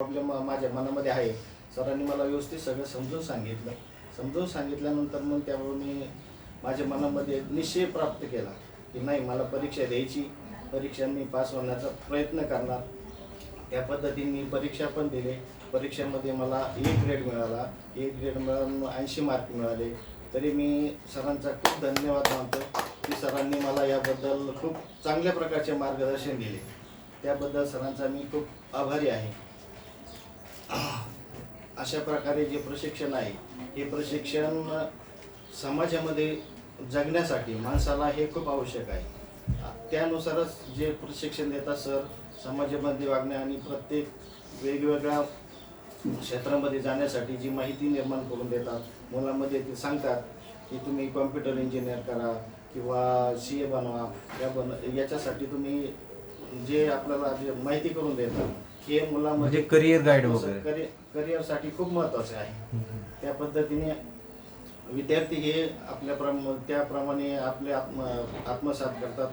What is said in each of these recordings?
Problem माझ्या मनामध्ये आहे. सरांनी मला व्यवस्थित सगळं समजून सांगितलं. समजून सांगितल्यानंतर मग त्यावर मी माझ्या मनामध्ये निश्चय प्राप्त केला की नाही मला परीक्षा द्यायची. परीक्षा मी पास होण्याचा प्रयत्न करणार. त्या पद्धतीने मी परीक्षा पण दिली. परीक्षेमध्ये मला ए ग्रेड मिळाला. ए ग्रेड मिळून ऐंशी मार्क मिळाले. तरी मी सरांचा खूप धन्यवाद मानतो की सरांनी मला याबद्दल खूप चांगल्या प्रकारचे मार्गदर्शन दिले. त्याबद्दल सरांचा मी खूप आभारी आहे. अशा प्रकारे जे प्रशिक्षण आहे हे प्रशिक्षण समाजामध्ये जगण्यासाठी माणसाला हे खूप आवश्यक आहे. त्यानुसारच जे प्रशिक्षण देतात सर समाजामध्ये वागणे आणि प्रत्येक वेगवेगळ्या क्षेत्रामध्ये जाण्यासाठी जी माहिती निर्माण करून देतात मुलांमध्ये ते सांगतात की तुम्ही कॉम्प्युटर इंजिनियर करा किंवा सी ए बनवा या बन याच्यासाठी तुम्ही जे आपल्याला जे माहिती करून देतात हे मुलांमध्ये म्हणजे career guide वगैरे. करिअरसाठी खूप महत्त्वाचे आहे. त्या पद्धतीने विद्यार्थी हे आपल्या प्रम त्याप्रमाणे आपले आत्म आत्मसात करतात.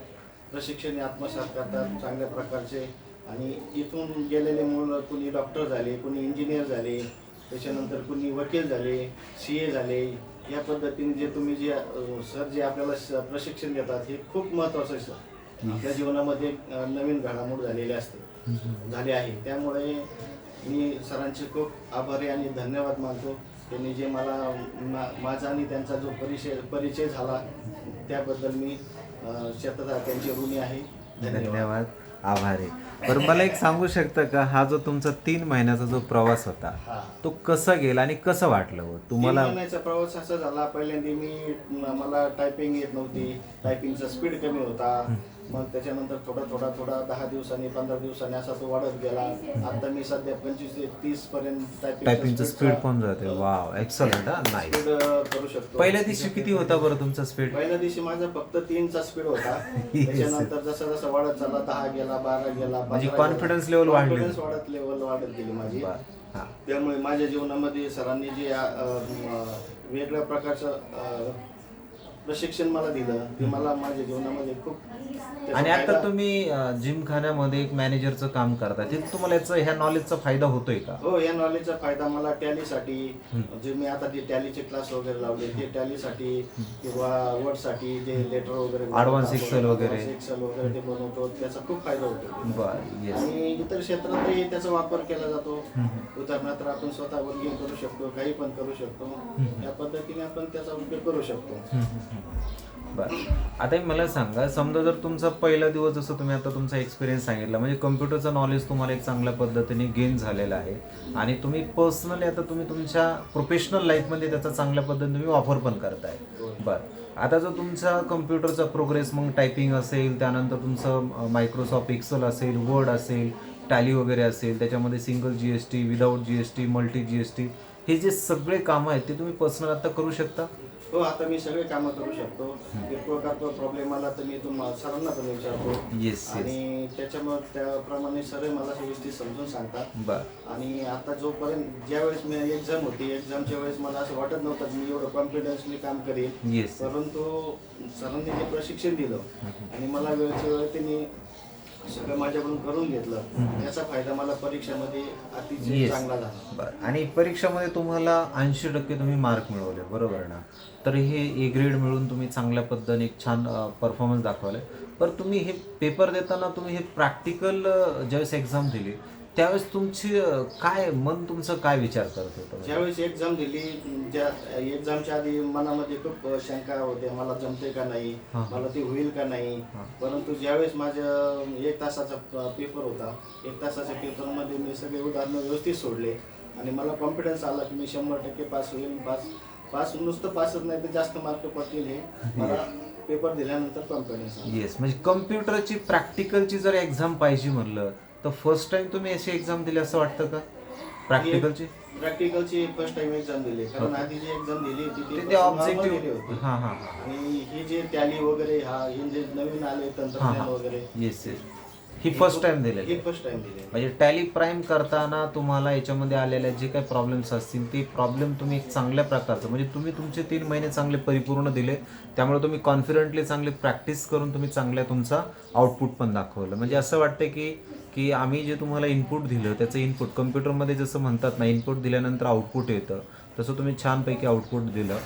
प्रशिक्षण हे आत्मसात करतात चांगल्या प्रकारचे. आणि इथून गेलेले मुलं कुणी डॉक्टर झाले कुणी इंजिनियर झाले त्याच्यानंतर कुणी वकील झाले सी ए झाले. या पद्धतीने जे तुम्ही जे अ, सर जे आपल्याला स- प्रशिक्षण देतात हे खूप महत्त्वाचं आहे सर. आपल्या जीवनामध्ये अ, नवीन घडामोड झालेली असते झाले आहे. त्यामुळे मी सरांचे खूप आभारी आणि धन्यवाद मानतो. त्यांनी जे मला मा- माझा आणि त्यांचा जो परिचय परिचय झाला त्याबद्दल मी अ, शतता त्यांचे ऋणी आहे. धन्यवाद. आभारी. बरं मला एक सांगू शकता का? हा जो तुमचा तीन महिन्याचा जो प्रवास होता तो कसा गेला आणि कसं वाटलं हो? तुम्हाला महिन्याचा प्रवास असा झाला पहिल्यांदा म- मला टायपिंग येत नव्हती. टायपिंगचा स्पीड कमी होता. मग त्याच्यानंतर थोडा थोडा थोडा दहा दिवसांनी पंधरा दिवसांनी असा तो वाढत गेला. आता मी सध्या पंचवीस ते तीस पर्यंत टायपिंगचं स्पीड पण जाते. वाव एक्सलंट हा स्पीड करू शकतो. पहिल्या दिवशी किती होता बरं तुमचा स्पीड पहिल्या दिवशी माझा फक्त तीनचा स्पीड होता. त्याच्यानंतर जसं जसं वाढत चालला दहा गेला बारा गेला म्हणजे गेला. confidence level वाढली. वाढत लेवल वाढत गेली माझी. हा. त्यामुळे माझ्या जीवनामध्ये सरांनी जे वेगळ्या प्रकारचं प्रशिक्षण मला दिलं. ते मला माझ्या जीवनामध्ये खूप त्याचा आणि आता फायदा- तुम्ही जिम खान्यामध्ये एक मॅनेजरचं काम करता. ते तुम्हाला याचा ह्या नॉलेजचा फायदा होतोय का? हो या नॉलेजचा फायदा मला टॅलीसाठी जे मी आता ते टॅलीचे क्लास वगैरे लावले ते टॅलीसाठी किंवा वर्डसाठी जे लेटर वगैरे Advance Excel वगैरे. एक्सेल वगैरे ते बनवतो त्याचा खूप फायदा होतो. बर येस आणि इतर क्षेत्रातही त्याचा वापर केला जातो. उदाहरणार्थ आपण स्वतः वर्गिंग करू शकतो काही पण करू शकतो. या पद्धतीने आपण त्याचा उपयोग करू शकतो. बर. आता मला सांगा समजा जर तुमचा पहिला दिवस जसं तुम्ही आता तुमचा एक्सपिरियन्स सांगितला म्हणजे कम्प्युटरचं नॉलेज तुम्हाला एक चांगल्या पद्धतीने गेन झालेलं आहे आणि तुम्ही पर्सनली आता तुम्ही तुमच्या प्रोफेशनल लाईफमध्ये त्याचा चांगल्या पद्धतीने तुम्ही वापर पण करताय. बर. आता जो तुमचा कम्प्युटरचा प्रोग्रेस मग टायपिंग असेल त्यानंतर तुमचं मायक्रोसॉफ्ट एक्सेल असेल वर्ड असेल टॅली वगैरे असेल त्याच्यामध्ये single G S T without G S T multi G S T हे जे सगळे कामं आहेत ते तुम्ही पर्सनल आता करू शकता? हो आता मी सगळे कामं करू शकतो. किरकोळ कारकोळ प्रॉब्लेम आला तर मी तुम्हाला सरांना पण विचारतो. आणि त्याच्यामुळे त्याप्रमाणे सर मला व्यवस्थित समजून सांगतात. आणि आता जोपर्यंत ज्यावेळेस मी एक्झाम होती एक्झामच्या वेळेस मला असं वाटत नव्हतं मी एवढं कॉन्फिडन्सली काम करेल परंतु सरांनी जे प्रशिक्षण दिलं. आणि मला वेळच्या वेळ त्यांनी सगळं माझ्याकडून करून घेतलं. त्याचा फायदा मला परीक्षेमध्ये अतिशय चांगला झाला. बर. आणि परीक्षामध्ये तुम्हाला ऐंशी टक्के तुम्ही मार्क मिळवले बरोबर ना? तर हे ए ग्रेड मिळून तुम्ही चांगल्या पद्धतीने एक छान परफॉर्मन्स दाखवले पण तुम्ही हे पेपर देताना तुम्ही हे प्रॅक्टिकल ज्यावेळेस एक्झाम दिली त्यावेळेस तुमची अ, काय मन तुमचं काय विचार करत होतं ज्यावेळेस एक्झाम दिली त्या एक्झामच्या आधी मनामध्ये खूप शंका होत्या मला जमते का नाही हा. मला ते होईल का नाही. हा. परंतु ज्यावेळेस माझं एक तासाचा पेपर होता एक तासाच्या पेपरमध्ये मी सगळे उदाहरणं व्यवस्थित सोडले. आणि मला कॉन्फिडन्स आला की मी शंभर टक्के पास होईल. पास पास नुसतं पासच नाही तर जास्त मार्क पडतील हे. मला पेपर दिल्यानंतर कॉन्फिडन्स आला. येस म्हणजे कम्प्युटरची प्रॅक्टिकलची जर एक्झाम पाहिजे म्हणलं तर फर्स्ट टाइम तुम्ही अशी एक्झाम दिली असं वाटतं का? प्रॅक्टिकलची प्रॅक्टिकलची फर्स्ट टाइम एक्झाम दिली. कारण. आधी जी एक्झाम दिली होती ती normal दिली ऑब्जेक्टिव्ह होती. हां हां हां आणि हे जे टॅली वगैरे हा हे जे नवीन आले तंत्रज्ञान. वगैरे येस येस ही फर्स्ट टाइम दिलेली ही आहे. फर्स्ट टाइम दिली म्हणजे टॅली प्राईम करताना तुम्हाला याच्यामध्ये आलेले जे काही प्रॉब्लेम्स असतील ते प्रॉब्लेम तुम्ही एक चांगल्या प्रकारचं म्हणजे तुम्ही तुमचे तीन महिने चांगले परिपूर्ण दिले त्यामुळे तुम्ही कॉन्फिडंटली चांगली प्रॅक्टिस करून तुम्ही चांगल्या तुमचा आउटपुट पण दाखवलं. म्हणजे असं वाटतं की की आम्ही जे तुम्हाला इनपुट दिलं त्याचं इनपुट कम्प्युटरमध्ये जसं म्हणतात ना इनपुट दिल्यानंतर आउटपुट येतं तसं तुम्ही छानपैकी आउटपुट दिलं.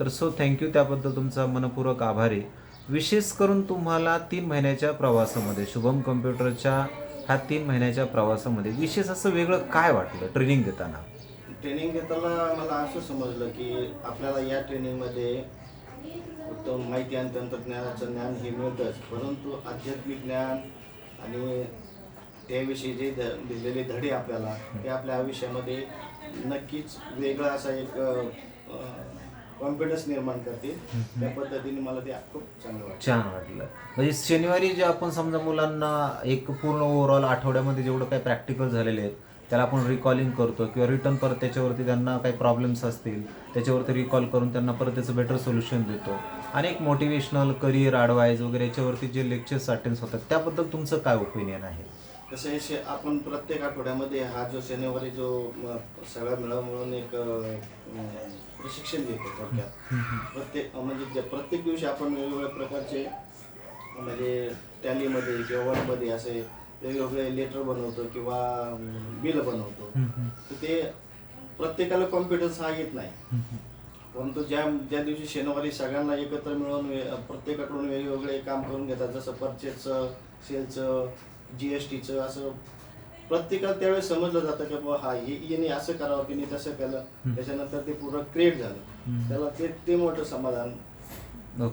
तर सो थँक्यू त्याबद्दल तुमचा मनपूर्वक आभारी. विशेष करून तुम्हाला तीन महिन्याच्या प्रवासामध्ये शुभम कम्प्युटरच्या ह्या तीन महिन्याच्या प्रवासामध्ये विशेष असं वेगळं काय वाटलं ट्रेनिंग देताना ट्रेनिंग घेताना मला असं समजलं की आपल्याला या ट्रेनिंगमध्ये उत्तम माहिती आणि तंत्रज्ञानाचं ज्ञान हे मिळतंच. परंतु आध्यात्मिक ज्ञान आणि त्याविषयी जे ध दिलेले धडे आपल्याला ते आपल्या आयुष्यामध्ये नक्कीच वेगळा असा एक कॉन्फिडन्स निर्माण करते त्या पद्धतीने मला ते खूप चांगलं वाटतं छान वाटलं. म्हणजे शनिवारी जे आपण समजा मुलांना एक पूर्ण ओव्हरऑल आठवड्यामध्ये जेवढं काही प्रॅक्टिकल झालेले आहेत त्याला आपण रिकॉलिंग करतो किंवा रिटर्न परत त्याच्यावरती त्यांना काही प्रॉब्लेम्स असतील त्याच्यावरती रिकॉल करून त्यांना परत त्याचं बेटर सोल्युशन देतो. आणि एक मोटिवेशनल करिअर ॲडवाईज वगैरे याच्यावरती जे लेक्चर्स अटेंड होतात त्याबद्दल तुमचं काय ओपिनियन आहे? कसं आहे शे- आपण प्रत्येक आठवड्यामध्ये हा जो शनिवारी जो म, सगळा मिळून मिळून एक प्रशिक्षण घेतो थोडक्यात. प्रत्येक म्हणजे प्रत्येक दिवशी आपण वेगवेगळ्या प्रकारचे म्हणजे टॅलीमध्ये किंवा वर्डमध्ये असे वेगवेगळे लेटर बनवतो किंवा बिल बनवतो. तर ते प्रत्येकाला कॉन्फिडन्स हा येत नाही. परंतु ज्या ज्या दिवशी शनिवारी सगळ्यांना एकत्र मिळून वे- प्रत्येकाकडून वेगवेगळे काम करून घेतात जसं परचेसचं सेलचं जी एस टीचं असं प्रत्येकाला त्यावेळेस समजलं जातं की बाबा हा हे याने असं करावं की नाही तसं केलं. त्याच्यानंतर ते पूर्ण क्रिएट झालं. त्याला ते ते मोठं समाधान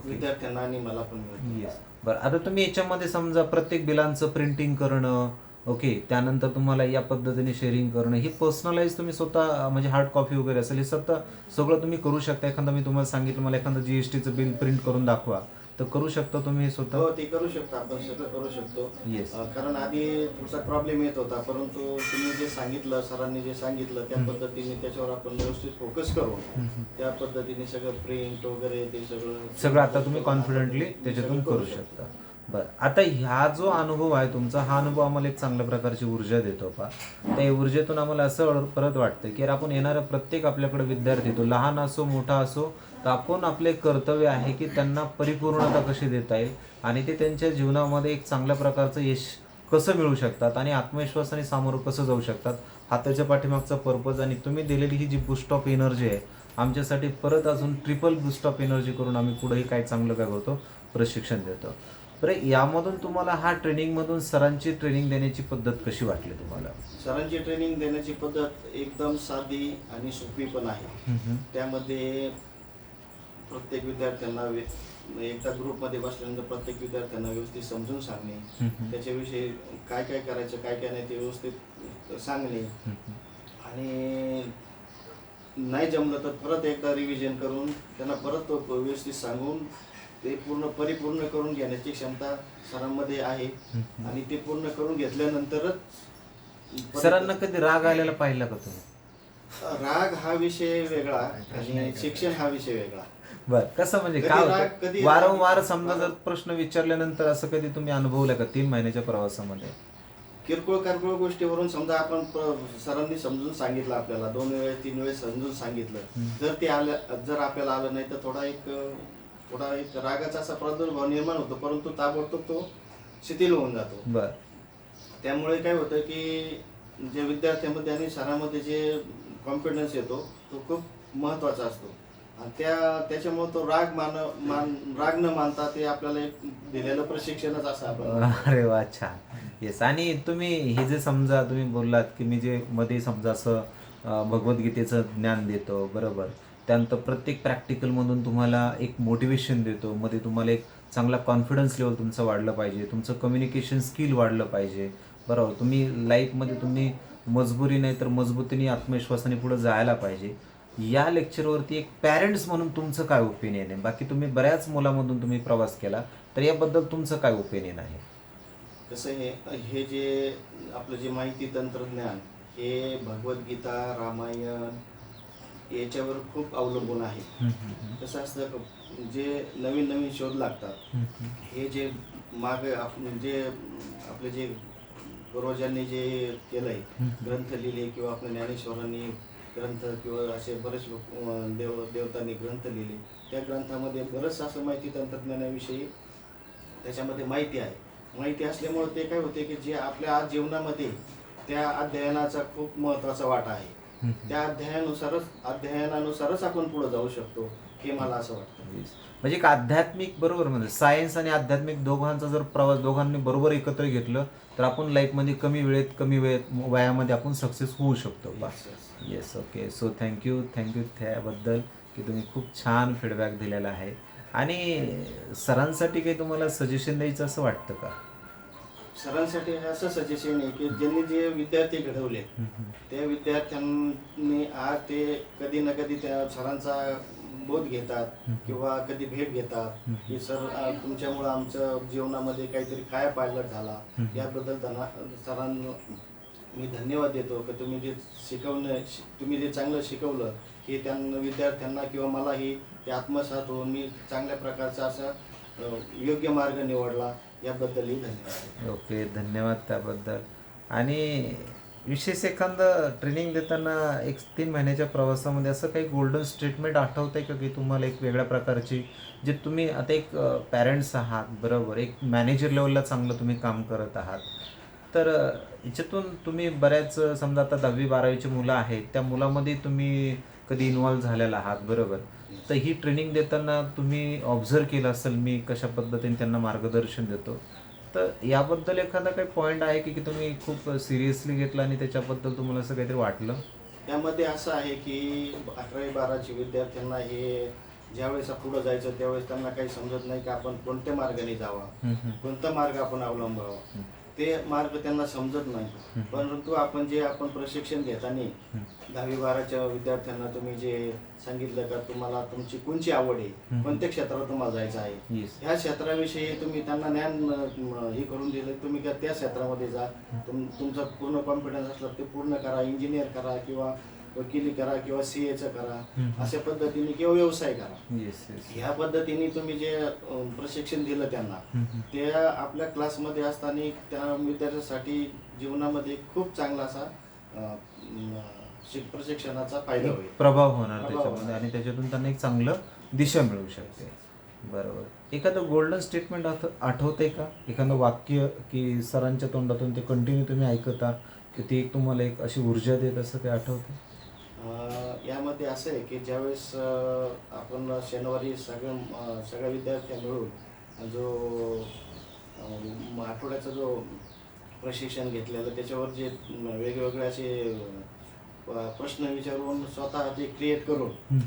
विद्यार्थ्यांना आणि मला पण मिळतं. बरं आता तुम्ही याच्यामध्ये समजा प्रत्येक बिलांचं प्रिंटिंग करणं ओके त्यानंतर तुम्हाला या पद्धतीने शेअरिंग करणं ही पर्सनलाइज तुम्ही स्वतः म्हणजे हार्ड कॉपी वगैरे असेल हे स्वतः सगळं तुम्ही करू शकता. एखादं मी तुम्हाला सांगितलं मला एखादं जीएसटीचं बिल प्रिंट करून दाखवा. तर करू शकता तुम्ही स्वतः? हो ते करू शकतो. आपण सगळं करू शकतो. येस अं, कारण आधी थोडासा प्रॉब्लेम येत होता. परंतु तुम्ही जे सांगितलं सरांनी जे सांगितलं त्या पद्धतीने त्याच्यावर आपण व्यवस्थित फोकस करून त्या पद्धतीने सगळं प्रिंट वगैरे ते सगळं सगळं आता तुम्ही कॉन्फिडेंटली त्याच्यातून करू शकता. बरं. आता ह्या जो अनुभव आहे तुमचा हा अनुभव आम्हाला एक चांगल्या प्रकारची ऊर्जा देतो पा त्या ऊर्जेतून आम्हाला असं परत वाटतं की यार आपण येणारा प्रत्येक आपल्याकडे विद्यार्थी तो लहान असो मोठा असो तर आपण आपले कर्तव्य आहे की त्यांना परिपूर्णता कशी देता येईल आणि ते त्यांच्या जीवनामध्ये एक चांगल्या प्रकारचं यश कसं मिळू शकतात आणि आत्मविश्वासाने सामोरं कसं जाऊ शकतात हा त्याच्या पाठीमागचा पर्पज आणि तुम्ही दिलेली ही जी बूस्ट ऑफ एनर्जी आहे आमच्यासाठी परत अजून ट्रिपल बूस्ट ऑफ एनर्जी करून आम्ही पुढेही काय चांगलं काय करतो प्रशिक्षण देतो. बरं यामधून तुम्हाला हा ट्रेनिंगमधून सरांची ट्रेनिंग देण्याची पद्धत कशी वाटली तुम्हाला? सरांची ट्रेनिंग देण्याची पद्धत एकदम साधी आणि सोपी पण आहे. त्यामध्ये प्रत्येक विद्यार्थ्यांना एकदा ग्रुपमध्ये बसल्यानंतर प्रत्येक विद्यार्थ्यांना व्यवस्थित समजून सांगणे. त्याच्याविषयी काय काय करायचं काय काय नाही ते व्यवस्थित सांगणे. आणि नाही जमलं तर परत एकदा रिव्हिजन करून त्यांना परत तो व्यवस्थित सांगून ते पूर्ण परिपूर्ण करून घेण्याची क्षमता सरांमध्ये आहे. आणि ते पूर्ण करून घेतल्यानंतरच सरांना कधी राग आलेला पाहिला का तुम्ही? राग हा विषय वेगळा आणि शिक्षण हा विषय वेगळा. बर. कसं म्हणजे कधी काय राग, होतं? कधी वारंवार समजा जर प्रश्न विचारल्यानंतर असं कधी तुम्ही अनुभवलं का तीन महिन्याच्या प्रवासामध्ये? किरकोळ किरकोळ गोष्टीवरून समजा आपण सरांनी समजून सांगितलं आपल्याला दोन वेळेस तीन वेळेस समजून सांगितलं. जर ते आलं जर आपल्याला आलं नाही तर थोडा एक थोडा एक रागाचा असा प्रादुर्भाव निर्माण होतो परंतु ताबडतोब तो शिथिल होऊन जातो. बर. त्यामुळे काय होतं की जे विद्यार्थ्यांमध्ये आणि सरांमध्ये जे कॉन्फिडन्स येतो तो खूप महत्त्वाचा असतो. आणि त्या त्याच्यामुळे तो राग मान मान राग न मानता ते आपल्याला एक दिलेलं प्रशिक्षणच असं आपण अरे वा छान येस आणि तुम्ही हे जे समजा तुम्ही बोललात की मी जे मध्ये समजा असं अं, भगवद्गीतेचं ज्ञान देतो बरोबर. त्यानंतर प्रत्येक प्रॅक्टिकलमधून तुम्हाला एक मोटिवेशन देतो. मध्ये तुम्हाला एक चांगला कॉन्फिडन्स लेवल तुमचं वाढलं पाहिजे. तुमचं कम्युनिकेशन स्किल वाढलं पाहिजे. बरोबर. तुम्ही लाईफमध्ये तुम्ही मजबुरी नाही तर मजबूतीने आत्मविश्वासाने पुढे जायला पाहिजे. या लेक्चरवरती एक पॅरेंट्स म्हणून तुमचं काय ओपिनियन आहे? बाकी तुम्ही बऱ्याच मुलामधून तुम्ही प्रवास केला तर याबद्दल तुमचं काय ओपिनियन आहे? कसं हे हे जे आपलं जे माहिती तंत्रज्ञान हे भगवद्गीता रामायण याच्यावर खूप अवलंबून आहे. कसं असतं जे नवीन नवीन शोध लागतात हे जे माग आप जे आपले जे पूर्वजांनी जे केलंय ग्रंथ लिहिले किंवा आपल्या ज्ञानेश्वरांनी ग्रंथ किंवा असे बरेच लोक देव देवतांनी ग्रंथ लिहिले. त्या ग्रंथामध्ये बरंच असं माहिती तंत्रज्ञानाविषयी त्याच्यामध्ये माहिती आहे. माहिती असल्यामुळे ते काय होते की जे आपल्या आज जीवनामध्ये त्या अध्ययनाचा खूप महत्त्वाचा वाटा आहे. त्या अध्ययनानुसारच अध्ययनानुसारच आपण पुढे जाऊ शकतो हे मला असं वाटतं. म्हणजे एक आध्यात्मिक बरोबर म्हणजे सायन्स आणि आध्यात्मिक दोघांचा जर प्रवास दोघांनी बरोबर एकत्र घेतलं तर आपण लाईफमध्ये कमी वेळेत कमी वेळेत वयामध्ये आपण सक्सेस होऊ शकतो. बस. Yes okay so thank you thank you त्याबद्दल की तुम्ही खूप छान फीडबॅक दिलेला आहे. आणि सरांसाठी काही तुम्हाला सजेशन द्यायचं असं वाटतं का? सरांसाठी असं सजेशन आहे की ज्यांनी जे विद्यार्थी घडवले त्या विद्यार्थ्यांनी आज ते कधी ना कधी त्या सरांचा बोध घेतात किंवा कधी भेट घेतात. की सर तुमच्यामुळं आमच्या जीवनामध्ये काहीतरी काय पायलट झाला. याबद्दल सरांना मी धन्यवाद देतो की तुम्ही जे शिकवणं तुम्ही जे चांगलं शिकवलं हे त्यांना विद्यार्थ्यांना किंवा मलाही ते आत्मसात होऊन मी चांगल्या प्रकारचा असा योग्य मार्ग निवडला. याबद्दलही धन्यवाद. ओके धन्यवाद त्याबद्दल. आणि विशेष एखादं ट्रेनिंग देताना एक तीन महिन्याच्या प्रवासामध्ये असं काही गोल्डन स्टेटमेंट आठवतं आहे का की तुम्हाला एक वेगळ्या प्रकारची जे तुम्ही आता एक पॅरेंट्स आहात बरोबर? एक मॅनेजर लेवलला चांगलं तुम्ही काम करत आहात. तर याच्यातून तुम्ही बऱ्याच समजा आता दहावी बारावीची मुलं आहेत त्या मुलामध्ये तुम्ही कधी इन्व्हॉल्व झालेला आहात बरोबर? तर ही ट्रेनिंग देताना तुम्ही ऑब्झर्व केलं असेल मी कशा पद्धतीने त्यांना मार्गदर्शन देतो. तर याबद्दल एखादा काही पॉईंट आहे की की तुम्ही खूप सिरियसली घेतलं आणि त्याच्याबद्दल तुम्हाला असं काहीतरी वाटलं? त्यामध्ये असं आहे की अकरावी बाराची विद्यार्थ्यांना हे ज्यावेळेस पुढं जायचं त्यावेळेस त्यांना काही समजत नाही की आपण कोणत्या मार्गाने जावा. कोणता मार्ग आपण अवलंबावा. ते मार्ग त्यांना समजत नाही. परंतु आपण जे आपण प्रशिक्षण घेताना दहावी बाराच्या विद्यार्थ्यांना तुम्ही जे सांगितलं का तुम्हाला तुमची कोणची आवड आहे? कोणत्या क्षेत्रात तुम्हाला जायचं आहे? ह्या क्षेत्राविषयी तुम्ही त्यांना ज्ञान हे करून दिलं. तुम्ही का त्या क्षेत्रामध्ये जा. तुम तुमचा पूर्ण कॉन्फिडन्स असला ते पूर्ण करा. इंजिनियर करा किंवा वकिली करा किंवा सी एचं करा अशा पद्धतीने किंवा व्यवसाय करा. ह्या पद्धतीने तुम्ही जे प्रशिक्षण दिलं त्यांना ते आपल्या क्लासमध्ये असताना त्या विद्यार्थ्यांसाठी जीवनामध्ये खूप चांगला असा प्रशिक्षणाचा फायदा होईल. प्रभाव होणार त्याच्यामध्ये. आणि त्याच्यातून त्यांना एक चांगलं दिशा मिळू शकते. बरोबर. एखादं गोल्डन स्टेटमेंट आठ आठवतंय का? एखादं वाक्य की सरांच्या तोंडातून ते कंटिन्यू तुम्ही ऐकता की ती एक तुम्हाला एक अशी ऊर्जा देत असं ते आठवतं यामध्ये असं आहे की ज्यावेळेस आपण शनिवारी सगळं अं, सगळ्या विद्यार्थ्या मिळून जो आठवड्याचा जो प्रशिक्षण घेतलेलं त्याच्यावर जे वेगवेगळे असे प्रश्न विचारून स्वतः ते क्रिएट करून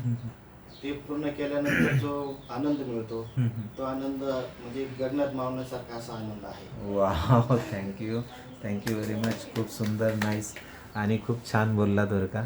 ते पूर्ण केल्यानंतर जो आनंद मिळतो तो आनंद म्हणजे गगनात मावण्यासारखा असा आनंद आहे. Wow thank you thank you very much खूप सुंदर नाईस आणि खूप छान बोललात बरं का.